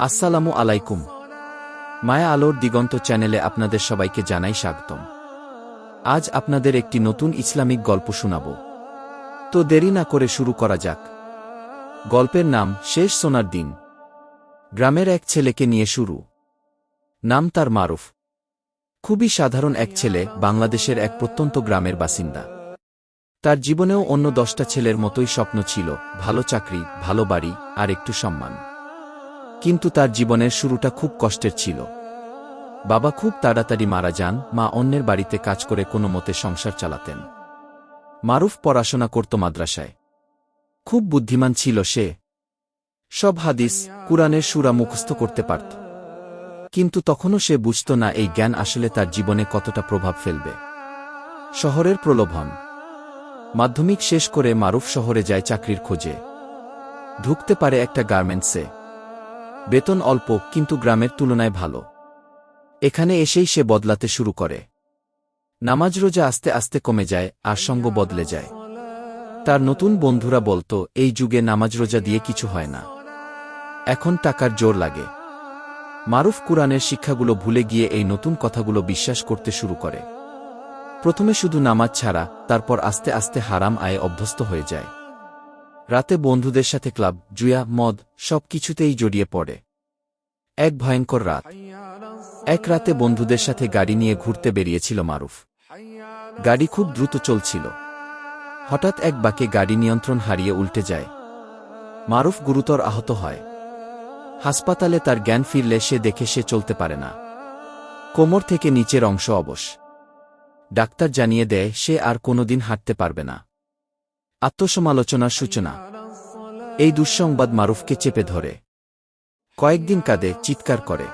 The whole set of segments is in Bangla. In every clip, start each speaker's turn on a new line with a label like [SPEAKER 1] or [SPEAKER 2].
[SPEAKER 1] আসসালামু আলাইকুম। মায়া আলোর দিগন্ত চ্যানেলে আপনাদের সবাইকে জানাই স্বাগতম। আজ আপনাদের একটি নতুন ইসলামিক গল্প শোনাব। তো দেরি না করে শুরু করা যাক। গল্পের নাম শেষ সোনার দিন। গ্রামের এক ছেলেকে নিয়ে শুরু। নাম তার মারুফ। খুবই সাধারণ এক ছেলে, বাংলাদেশের এক প্রত্যন্ত গ্রামের বাসিন্দা। তার জীবনেও অন্য দশটা ছেলের মতোই স্বপ্ন ছিল, ভালো চাকরি, ভালো বাড়ি, আর একটু সম্মান। কিন্তু তার জীবনের শুরুটা খুব কষ্টের ছিল। বাবা খুব তাড়াতাড়ি মারা যান, মা অন্যের বাড়িতে কাজ করে কোনো মতে সংসার চালাতেন। মারুফ পড়াশোনা করত মাদ্রাসায়। খুব বুদ্ধিমান ছিল সে। সব হাদিস, কুরআনের সুরা মুখস্থ করতে পারত। কিন্তু তখনও সে বুঝত না এই জ্ঞান আসলে তার জীবনে কতটা প্রভাব ফেলবে। শহরের প্রলোভন। মাধ্যমিক শেষ করে মারুফ শহরে যায় চাকরির খোঁজে। ঢুকতে পারে একটা গার্মেন্টসে। বেতন অল্প, কিন্তু গ্রামের তুলনায় ভালো। এখানে এসেই সে বদলাতে শুরু করে। নামাজ রোজা আস্তে আস্তে কমে যায়, আর সঙ্গ বদলে যায়। তার নতুন বন্ধুরা বলতো, এই যুগে নামাজ রোজা দিয়ে কিছু হয় না। এখন টাকার জোর লাগে। মারুফ কুরআনের শিক্ষাগুলো ভুলে গিয়ে এই নতুন কথাগুলো বিশ্বাস করতে শুরু করে। প্রথমে শুধু নামাজ ছাড়া, তারপর আস্তে আস্তে হারাম আয়ে অভ্যস্ত হয়ে যায়। রাতে বন্ধুদের সাথে ক্লাব, জুয়া, মদ সব কিছুতেই জড়িয়ে পড়ে। এক ভয়ঙ্কর রাত। এক রাতে বন্ধুদের সাথে গাড়ি নিয়ে ঘুরতে বেরিয়েছিল মারুফ। গাড়ি খুব দ্রুত চলছিল। হঠাৎ এক বাকে গাড়ি নিয়ন্ত্রণ হারিয়ে উল্টে যায়। মারুফ গুরুতর আহত হয়। হাসপাতালে তার জ্ঞান ফিরলে সে দেখে সে চলতে পারে না। কোমর থেকে নিচের অংশ অবশ। ডাক্তার জানিয়ে দেয়, সে আর কোনোদিন হাঁটতে পারবে না। আত্মসমালোচনার সূচনা। এই দুঃসংবাদ মারুফকে চেপে ধরে। কয়েকদিন কাঁদে, চিৎকার করে।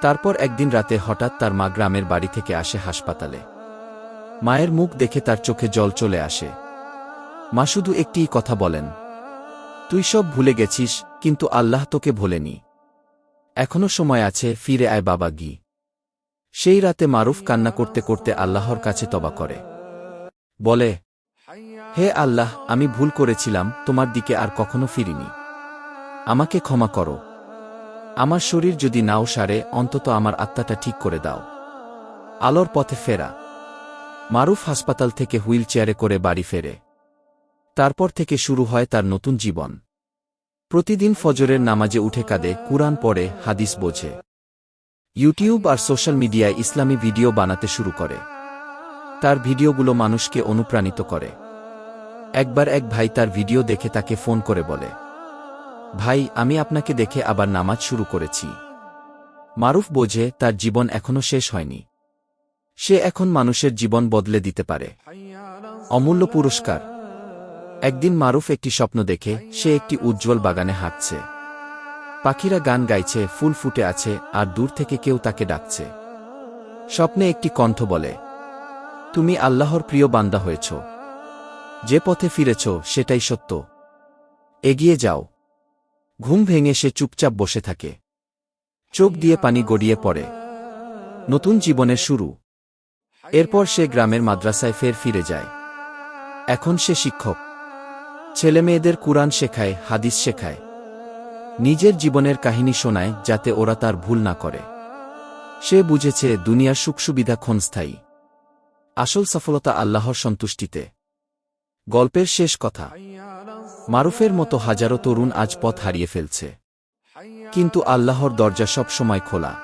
[SPEAKER 1] তারপর একদিন রাতে হঠাৎ তার মা গ্রামের বাড়ি থেকে আসে হাসপাতালে। মায়ের মুখ দেখে তার চোখে জল চলে আসে। মা শুধু একটিই কথা বলেন, তুই সব ভুলে গেছিস, কিন্তু আল্লাহ তোকে ভোলেনি। এখনও সময় আছে, ফিরে আয় বাবা গি। সেই রাতে মারুফ কান্না করতে করতে আল্লাহর কাছে তবা করে। বলে হে আল্লাহ, আমি ভুল করেছিলাম, তোমার দিকে আর কখনো ফিরিনি। আমাকে ক্ষমা করো। আমার শরীর যদি নাও সারে, অন্তত আমার আত্মাটা ঠিক করে দাও। আলোর পথে ফেরা। মারুফ হাসপাতাল থেকে হুইল চেয়ারে করে বাড়ি ফেরে। তারপর থেকে শুরু হয় তার নতুন জীবন। প্রতিদিন ফজরের নামাজে উঠে কাঁদে, কুরআন পড়ে, হাদিস বোঝে। ইউটিউব আর সোশ্যাল মিডিয়ায় ইসলামী ভিডিও বানাতে শুরু করে। তার ভিডিওগুলো মানুষকে অনুপ্রাণিত করে। একবার এক ভাই তার ভিডিও দেখে তাকে ফোন করে বলে, ভাই, আমি আপনাকে দেখে আবার নামাজ শুরু করেছি। মারুফ বোঝে তার জীবন এখনও শেষ হয়নি। সে এখন মানুষের জীবন বদলে দিতে পারে। অমূল্য পুরস্কার। একদিন মারুফ একটি স্বপ্ন দেখে সে একটি উজ্জ্বল বাগানে হাঁটছে। পাখিরা গান গাইছে, ফুল ফুটে আছে, আর দূর থেকে কেউ তাকে ডাকছে। স্বপ্নে একটি কণ্ঠ বলে, তুমি আল্লাহর প্রিয় বান্দা হয়েছ। যে পথে ফিরেছ, সেটাই সত্য। এগিয়ে যাও। ঘুম ভেঙে সে চুপচাপ বসে থাকে। চোখ দিয়ে পানি গড়িয়ে পড়ে। নতুন জীবনের শুরু। এরপর সে গ্রামের মাদ্রাসায় ফের ফিরে যায়। এখন সে শিক্ষক। ছেলেমেয়েদের কুরআন শেখায়, হাদিস শেখায়। নিজের জীবনের কাহিনী শোনায়, যাতে ওরা তার ভুল না করে। সে বুঝেছে, দুনিয়ার সুখ সুবিধা ক্ষণস্থায়ী। আসল সফলতা আল্লাহর সন্তুষ্টিতে। গল্পের শেষ কথা। মারুফের মতো হাজারো তরুণ আজ পথ হারিয়ে ফেলছে। কিন্তু আল্লাহর দরজা সব সময় খোলা।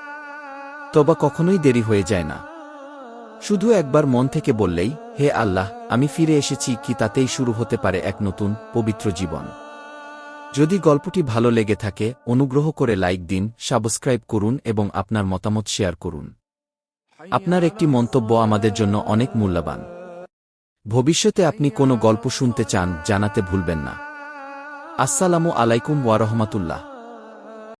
[SPEAKER 1] তবা কখনোই দেরি হয়ে যায় না। শুধু একবার মন থেকে বললেই, হে আল্লাহ, আমি ফিরে এসেছি কি তাতেই শুরু হতে পারে এক নতুন, পবিত্র জীবন? যদি গল্পটি ভালো লেগে থাকে, অনুগ্রহ করে লাইক দিন, সাবস্ক্রাইব করুন এবং আপনার মতামত শেয়ার করুন। আপনার একটি মন্তব্য আমাদের জন্য অনেক মূল্যবান। ভবিষ্যতে আপনি কোনো গল্প শুনতে চান জানাতে ভুলবেন না। আসসালামু আলাইকুম ওয়ারহমাতুল্লাহ